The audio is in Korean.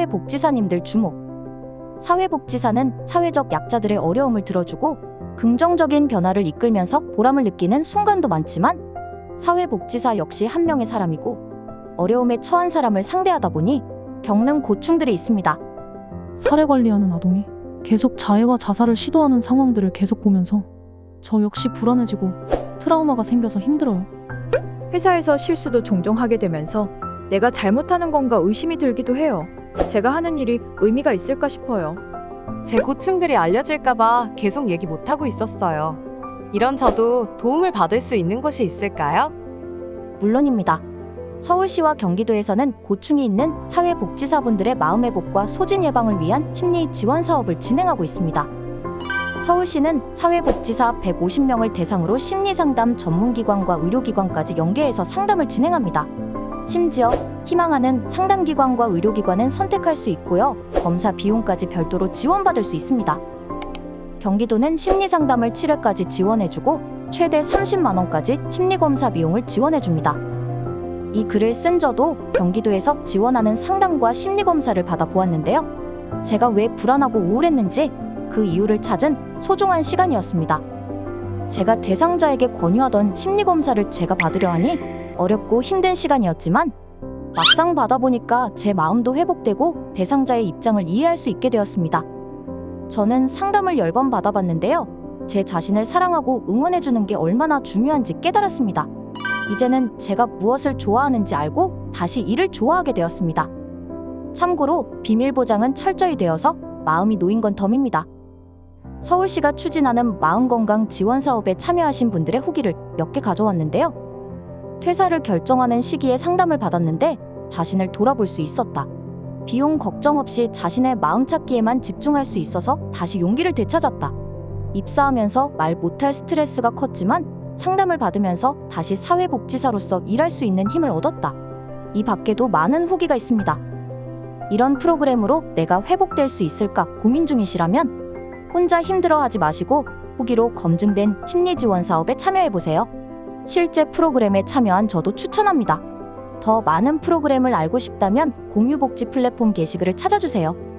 사회복지사님들 주목. 사회복지사는 사회적 약자들의 어려움을 들어주고 긍정적인 변화를 이끌면서 보람을 느끼는 순간도 많지만 사회복지사 역시 한 명의 사람이고 어려움에 처한 사람을 상대하다 보니 겪는 고충들이 있습니다. 사례 관리하는 아동이 계속 자해와 자살을 시도하는 상황들을 계속 보면서 저 역시 불안해지고 트라우마가 생겨서 힘들어요. 회사에서 실수도 종종 하게 되면서 내가 잘못하는 건가 의심이 들기도 해요. 제가 하는 일이 의미가 있을까 싶어요. 제 고충들이 알려질까봐 계속 얘기 못하고 있었어요. 이런 저도 도움을 받을 수 있는 곳이 있을까요? 물론입니다. 서울시와 경기도에서는 고충이 있는 사회복지사분들의 마음 회복과 소진 예방을 위한 심리 지원 사업을 진행하고 있습니다. 서울시는 사회복지사 150명을 대상으로 심리상담 전문기관과 의료기관까지 연계해서 상담을 진행합니다. 심지어 희망하는 상담기관과 의료기관은 선택할 수 있고요. 검사 비용까지 별도로 지원받을 수 있습니다. 경기도는 심리상담을 7회까지 지원해주고 최대 30만 원까지 심리검사 비용을 지원해줍니다. 이 글을 쓴 저도 경기도에서 지원하는 상담과 심리검사를 받아 보았는데요. 제가 왜 불안하고 우울했는지 그 이유를 찾은 소중한 시간이었습니다. 제가 대상자에게 권유하던 심리검사를 제가 받으려 하니 어렵고 힘든 시간이었지만 막상 받아보니까 제 마음도 회복되고 대상자의 입장을 이해할 수 있게 되었습니다. 저는 상담을 10번 받아봤는데요. 제 자신을 사랑하고 응원해주는 게 얼마나 중요한지 깨달았습니다. 이제는 제가 무엇을 좋아하는지 알고 다시 일을 좋아하게 되었습니다. 참고로 비밀 보장은 철저히 되어서 마음이 놓인 건 덤입니다. 서울시가 추진하는 마음건강 지원 사업에 참여하신 분들의 후기를 몇 개 가져왔는데요. 퇴사를 결정하는 시기에 상담을 받았는데 자신을 돌아볼 수 있었다. 비용 걱정 없이 자신의 마음 찾기에만 집중할 수 있어서 다시 용기를 되찾았다. 입사하면서 말 못할 스트레스가 컸지만 상담을 받으면서 다시 사회복지사로서 일할 수 있는 힘을 얻었다. 이 밖에도 많은 후기가 있습니다. 이런 프로그램으로 내가 회복될 수 있을까 고민 중이시라면 혼자 힘들어하지 마시고 후기로 검증된 심리 지원 사업에 참여해 보세요. 실제 프로그램에 참여한 저도 추천합니다. 더 많은 프로그램을 알고 싶다면 공유복지 플랫폼 게시글을 찾아주세요.